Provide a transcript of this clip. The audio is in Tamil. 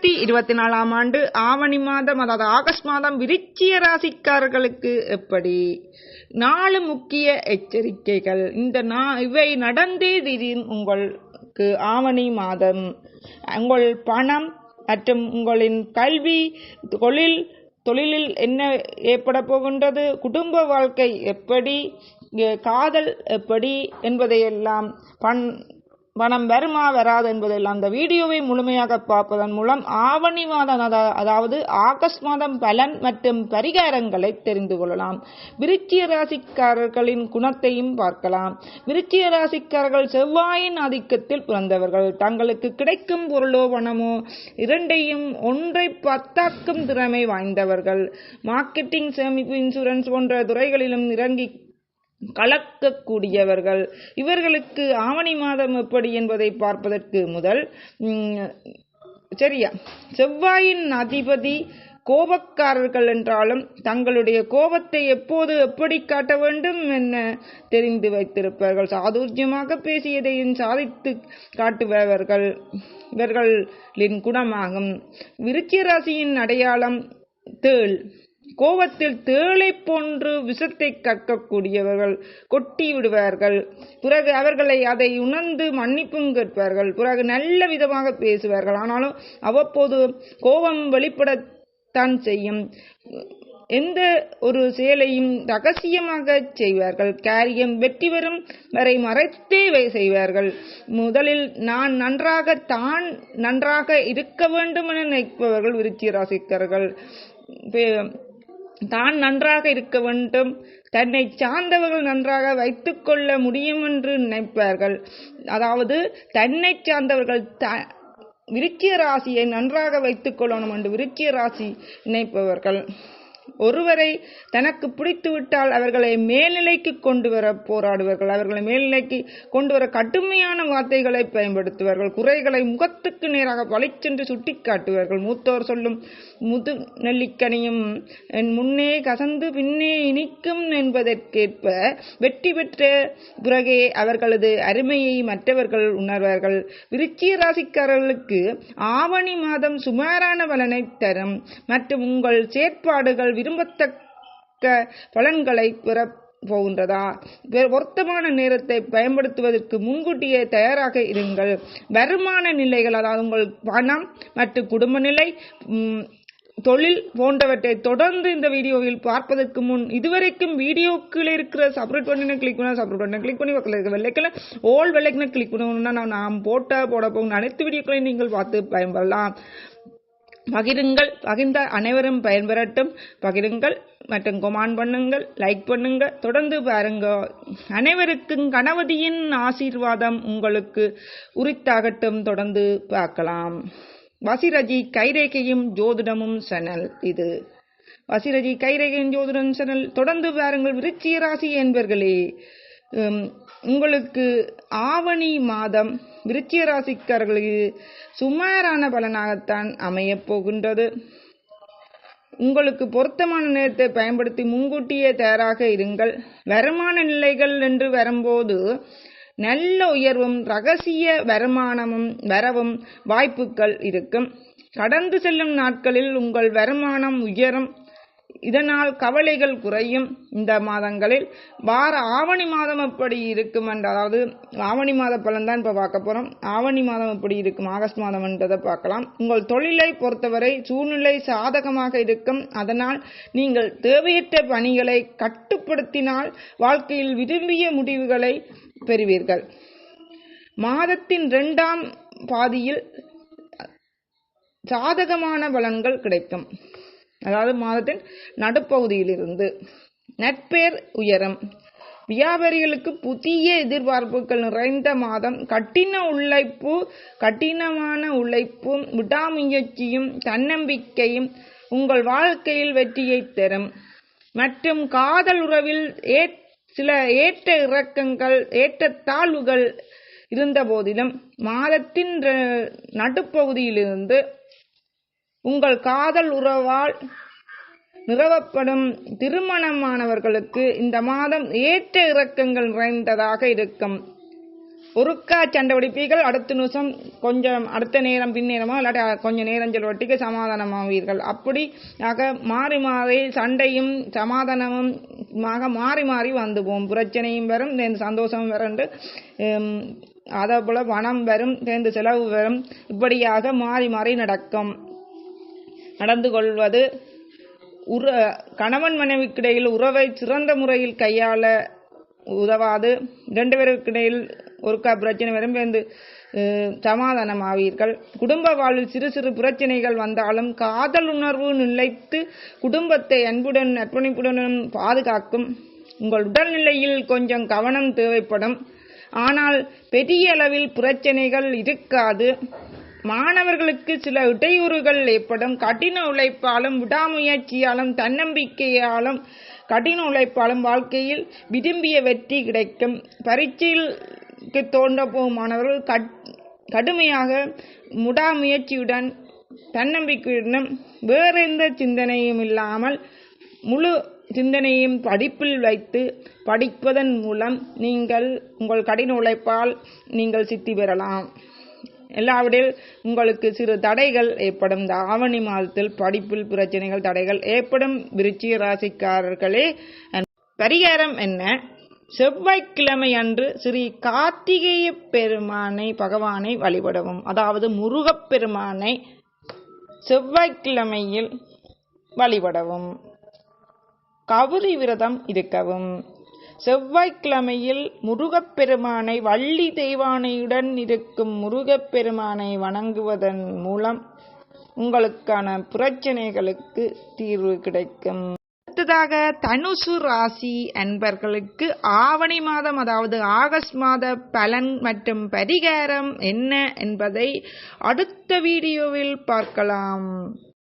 ரெண்டாயிரத்தி இருபத்தி நாலாம் ஆண்டு ஆவணி மாதம் அதாவது ஆகஸ்ட் மாதம் விருச்சிய ராசிக்காரர்களுக்கு எப்படி? நாலு முக்கிய எச்சரிக்கைகள். இந்த நா இவை நடந்தே திடீர் உங்களுக்கு ஆவணி மாதம். உங்கள் பணம் மற்றும் உங்களின் கல்வி தொழில் தொழிலில் என்ன ஏற்பட போகின்றது குடும்ப வாழ்க்கை எப்படி காதல் எப்படி என்பதையெல்லாம் பண் பணம் வருமா வராது என்பதில் அந்த வீடியோவை முழுமையாக பார்ப்பதன் மூலம் ஆவணி மாதம் அதா- அதாவது ஆகஸ்ட் மாதம் பலன் மற்றும் பரிகாரங்களை தெரிந்து கொள்ளலாம். விருச்சிய ராசிக்காரர்களின் குணத்தையும் பார்க்கலாம். விருச்சிய ராசிக்காரர்கள் செவ்வாயின் ஆதிக்கத்தில் பிறந்தவர்கள். தங்களுக்கு கிடைக்கும் பொருளோ பணமோ இரண்டையும் ஒன்றை பத்தாக்கும் திறமை வாய்ந்தவர்கள். மார்க்கெட்டிங் சேமிப்பு இன்சூரன்ஸ் போன்ற துறைகளிலும் இறங்கி கலக்கக்கூடியவர்கள். இவர்களுக்கு ஆவணி மாதம் எப்படி என்பதை பார்ப்பதற்கு முதல் சரியா. செவ்வாயின் அதிபதி கோபக்காரர்கள் என்றாலும் தங்களுடைய கோபத்தை எப்போது எப்படி காட்ட வேண்டும் என்ன தெரிந்து வைத்திருப்பார்கள். சாதுர்யமாக பேசியதையும் சாதித்து காட்டுபவர்கள் இவர்களின் குணமாகும். விருச்சிய ராசியின் அடையாளம் தேள். கோபத்தில் தேளை போன்று விஷத்தை கற்கக்கூடியவர்கள் கொட்டி விடுவார்கள். பிறகு அவர்களை அதை உணர்ந்து மன்னிப்பும் கேட்பார்கள். பிறகு நல்ல விதமாக பேசுவார்கள். ஆனாலும் அவ்வப்போது கோபம் வெளிப்படத்தான் செய்யும். எந்த ஒரு செயலையும் ரகசியமாக செய்வார்கள். காரியம் வெற்றி பெறும் வரை மறைத்தே செய்வார்கள். முதலில் நான் நன்றாக தான் நன்றாக இருக்க வேண்டும் என நினைப்பவர்கள் விருச்சி ராசிக்கார்கள் பே- தான் நன்றாக இருக்க வேண்டும். தன்னை சார்ந்தவர்கள் நன்றாக வைத்துக்கொள்ள முடியும் என்று நினைப்பார்கள். அதாவது தன்னை சார்ந்தவர்கள் த விருச்சிய ராசியை நன்றாக வைத்துக் கொள்ளணும் என்று விருச்சிய ராசி நினைப்பவர்கள். ஒருவரை தனக்கு பிடித்துவிட்டால் அவர்களை மேல்நிலைக்கு கொண்டு வர போராடுவார்கள். அவர்களை மேல்நிலைக்கு கொண்டு வர கடுமையான வார்த்தைகளை பயன்படுத்துவார்கள். குறைகளை முகத்துக்கு நேராக பளிச்சென்று சுட்டிக்காட்டுவார்கள். மூத்தோர் சொல்லும் முது நெல்லிக்கனியும் என் முன்னே கசந்து பின்னே இனிக்கும் என்பதற்கேற்ப வெற்றி பெற்ற பிறகே அவர்களது அருமையை மற்றவர்கள் உணர்வார்கள். விருச்சிய ராசிக்காரர்களுக்கு ஆவணி மாதம் சுமாரான பலனை தரும். மற்றும் உங்கள் செயற்பாடுகள் விரும்பத்தக்க பலன்களை பெற போகின்றதா? பொருத்தமான நேரத்தை பயன்படுத்துவதற்கு முன்கூட்டியே தயாராக இருங்கள். வருமான நிலைகள் அதாவது உங்கள் பணம் மற்றும் குடும்ப நிலை தொழில் போன்றவற்றை தொடர்ந்து இந்த வீடியோவில் பார்ப்பதற்கு முன் இதுவரைக்கும் வீடியோக்குள்ள இருக்கிற சப்ரேட் பண்ணின கிளிக் பண்ண சப்ரேட் பண்ண கிளிக் பண்ணி பக்கத்தில் இருக்க வெள்ளைக்கில் ஓல் வெள்ளைக்கனை கிளிக் பண்ணணும்னா நான் நாம் போட்ட போட போகும் அனைத்து வீடியோக்களையும் நீங்கள் பார்த்து பயன்படலாம். பகிருங்கள் பகிர்ந்த அனைவரும் பயன்பெறட்டும். பகிருங்கள் மற்றும் கொமான் பண்ணுங்கள் லைக் பண்ணுங்க தொடர்ந்து பாருங்க. அனைவருக்கும் கணபதியின் ஆசீர்வாதம் உங்களுக்கு உரித்தாகட்டும். தொடர்ந்து பார்க்கலாம். வசிரஜி கைரேகையும் ஜோதிடமும் சேனல் இது. வசிரஜி கைரேகையும் ஜோதிடம் சேனல். தொடர்ந்து பாருங்கள். விருச்சிய ராசி என்பர்களே. உங்களுக்கு ஆவணி மாதம் விருச்சிய ராசிக்காரர்களுக்கு சுமாரான பலனாகத்தான் அமையப் போகின்றது. உங்களுக்கு பொருத்தமான நேரத்தை பயன்படுத்தி முன்கூட்டியே தயாராக இருங்கள். வருமான நிலைகள் என்று வரும்போது நல்ல உயர்வும் ரகசிய வருமானமும் வரவும் வாய்ப்புகள் இருக்கும். கடந்து செல்லும் நாட்களில் உங்கள் வருமானம் உயரும். இதனால் கவலைகள் குறையும் இந்த மாதங்களில். வார ஆவணி மாதம் எப்படி இருக்கும் என்ற அதாவது ஆவணி மாத பலன் தான் இப்போ பார்க்க போறோம். ஆவணி மாதம் எப்படி இருக்கும் ஆகஸ்ட் மாதம் என்றதை பார்க்கலாம். உங்கள் தொழிலை பொறுத்தவரை சூழ்நிலை சாதகமாக இருக்கும். அதனால் நீங்கள் தேவையற்ற பணிகளை கட்டுப்படுத்தினால் வாழ்க்கையில் விரும்பிய முடிவுகளை பெறுவீர்கள். மாதத்தின் இரண்டாம் பாதியில் சாதகமான பலன்கள் கிடைக்கும். அதாவது மாதத்தின் நடுப்பகுதியிலிருந்து. நட்பேர் உயரம். வியாபாரிகளுக்கு புதிய எதிர்பார்ப்புகள் நிறைந்த மாதம். கடின உழைப்பு கடினமான உழைப்பும் விடாமுயற்சியும் தன்னம்பிக்கையும் உங்கள் வாழ்க்கையில் வெற்றியை தரும். மற்றும் காதல் உறவில் ஏ சில ஏற்ற இறக்கங்கள் ஏற்ற தாழ்வுகள் இருந்த போதிலும் மாதத்தின் நடுப்பகுதியிலிருந்து உங்கள் காதல் உறவால் நிறுவப்படும் திருமணமானவர்களுக்கு இந்த மாதம் ஏற்ற இறக்கங்கள் நிறைந்ததாக இருக்கும். ஒருக்கா சண்டை பிடிப்பீர்கள் அடுத்த நிமிஷம் கொஞ்சம் அடுத்த நேரம் பின்னேரமோ இல்லாட்டி கொஞ்சம் நேரம் செல்வட்டிக்கு சமாதானமாவீர்கள். அப்படி ஆக மாறி மாறி சண்டையும் சமாதானமும் மாறி மாறி வந்துவோம் பிரச்சனையும் வரும் சேர்ந்து சந்தோஷம் வரும் அதே போல் பணம் வரும் சேர்ந்து செலவு வரும். இப்படியாக மாறி மாறி நடக்கும். நடந்து கொள்வது உற கணவன் மனைவிக்கிடையில் உறவை சிறந்த முறையில் கையாள உதவாது. ரெண்டு பேருக்கிடையில் ஒருக்கா பிரச்சனை வரும் வந்து சமாதானம் ஆவீர்கள் குடும்ப வாழ்வில் சிறு சிறு பிரச்சனைகள் வந்தாலும் காதல் உணர்வு நிலைத்து குடும்பத்தை அன்புடன் அர்ப்பணிப்புடனும் பாதுகாக்கும். உங்கள் உடல்நிலையில் கொஞ்சம் கவனம் தேவைப்படும். ஆனால் பெரிய அளவில் பிரச்சனைகள் இருக்காது. மாணவர்களுக்கு சில இடையூறுகள் ஏற்படும். கடின உழைப்பாலும் விடாமுயற்சியாலும் தன்னம்பிக்கையாலும் கடின உழைப்பாலும் வாழ்க்கையில் விரும்பிய வெற்றி கிடைக்கும். பரீட்சைக்கு தோன்ற போகும் மாணவர்கள் கடுமையாக முடாமுயற்சியுடன் தன்னம்பிக்கையுடன் வேற எந்த சிந்தனையும் இல்லாமல் முழு சிந்தனையும் படிப்பில் வைத்து படிப்பதன் மூலம் நீங்கள் உங்கள் கடின உழைப்பால் நீங்கள் சித்தி பெறலாம். எல்லாவிடில் உங்களுக்கு சிறு தடைகள் ஏற்படும். இந்த ஆவணி மாதத்தில் படிப்பில் பிரச்சனைகள் தடைகள் ஏற்படும். விருச்சிக ராசிக்காரர்களே பரிகாரம் என்ன? செவ்வாய்க்கிழமை அன்று ஸ்ரீ கார்த்திகேய பெருமானை பகவானை வழிபடவும். அதாவது முருகப்பெருமானை செவ்வாய்க்கிழமையில் வழிபடவும். கவுரி விரதம் இருக்கவும். செவ்வாய்க்கிழமையில் முருகப்பெருமானை வள்ளி தெய்வானையுடன் இருக்கும் முருகப்பெருமானை வணங்குவதன் மூலம் உங்களுக்கான பிரச்சனைகளுக்கு தீர்வு கிடைக்கும். அடுத்ததாக தனுசு ராசி அன்பர்களுக்கு ஆவணி மாதம் அதாவது ஆகஸ்ட் மாத பலன் மற்றும் பரிகாரம் என்ன என்பதை அடுத்த வீடியோவில் பார்க்கலாம்.